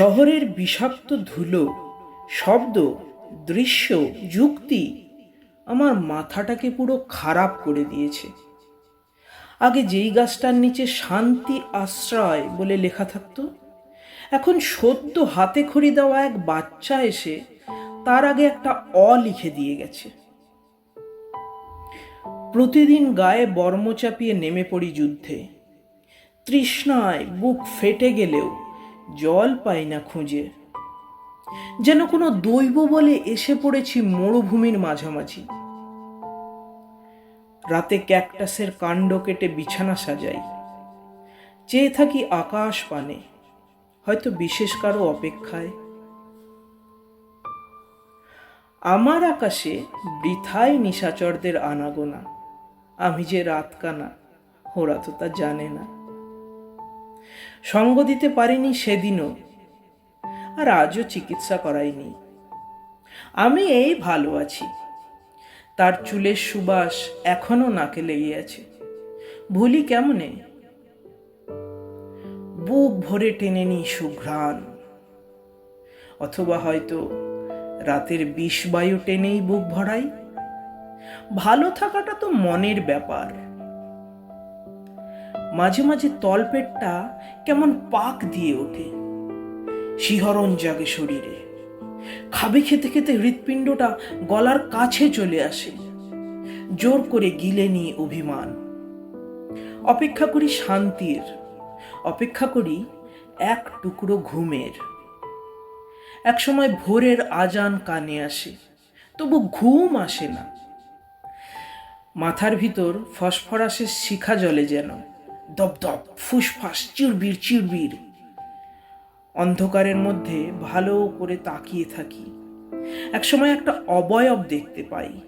শহরের বিষাক্ত ধুলো, শব্দ, দৃশ্য, যুক্তি আমার মাথাটাকে পুরো খারাপ করে দিয়েছে। আগে যেই গাছটার নিচে শান্তি আশ্রয় বলে লেখা থাকতো, এখন সদ্য হাতে খড়ি দেওয়া এক বাচ্চা এসে তার আগে একটা অ লিখে দিয়ে গেছে। প্রতিদিন গায়ে বর্ম চাপিয়ে নেমে পড়ি যুদ্ধে, তৃষ্ণায় বুক ফেটে গেলেও জল পাই না খুঁজে। যেন কোনো দৈব বলে এসে পড়েছি মরুভূমির মাঝামাঝি। রাতে ক্যাকটাসের কাণ্ড কেটে বিছানা সাজাই। চেয়ে থাকি আকাশ পানে, হয়তো বিশেষ কারও অপেক্ষায়। আমার আকাশে বৃথায় নিশাচরদের আনাগোনা। আমি যে রাতকানা, ওরা তো তা জানে না। সঙ্গ দিতে পারিনি সেদিনও। আর আজও চিকিৎসা করাইনি। আমি এই ভালো আছি। তার চুলের সুবাস এখনও নাকে লেগে আছে। ভুলি কেমনে? বুক ভরে টেনে নি সুঘ্রাণ। অথবা হয়তো রাতের বিষ বায়ু টেনেই বুক ভরাই। ভালো থাকাটা তো মনের ব্যাপার। মাঝে মাঝে তলপেটটা কেমন পাক দিয়ে ওঠে। শিহরণ জাগে শরীরে। খাবে খেতে খেতে হৃৎপিণ্ডটা গলার কাছে চলে আসে। জোর করে গিলে নিয়ে অভিমান। অপেক্ষা করি শান্তির। অপেক্ষা করি এক টুকরো ঘুমের। একসময় ভোরের আজান কানে আসে, তবু ঘুম আসে না। মাথার ভিতর ফসফরাসের শিখা জলে যেন। দপদপ ফুসফাস চিরবির চিরবির। অন্ধকারের মধ্যে ভালো করে তাকিয়ে থাকি। একসময় একটা অবয়ব দেখতে পাই,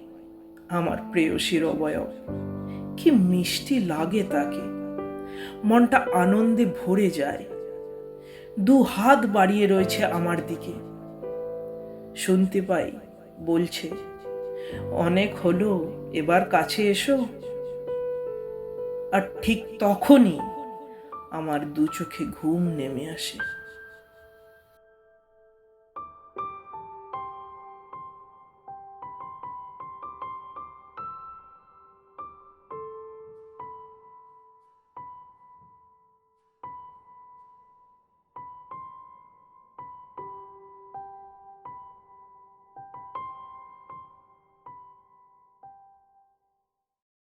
আমার প্রেয়সীর অবয়ব। কি মিষ্টি লাগে তাকে। মনটা আনন্দে ভরে যায়। দু হাত বাড়িয়ে রয়েছে আমার দিকে। শুনতে পাই, বলছে, অনেক হলো, এবার কাছে এসো। আর ঠিক তখনই আমার দু চোখে ঘুম নেমে আসে।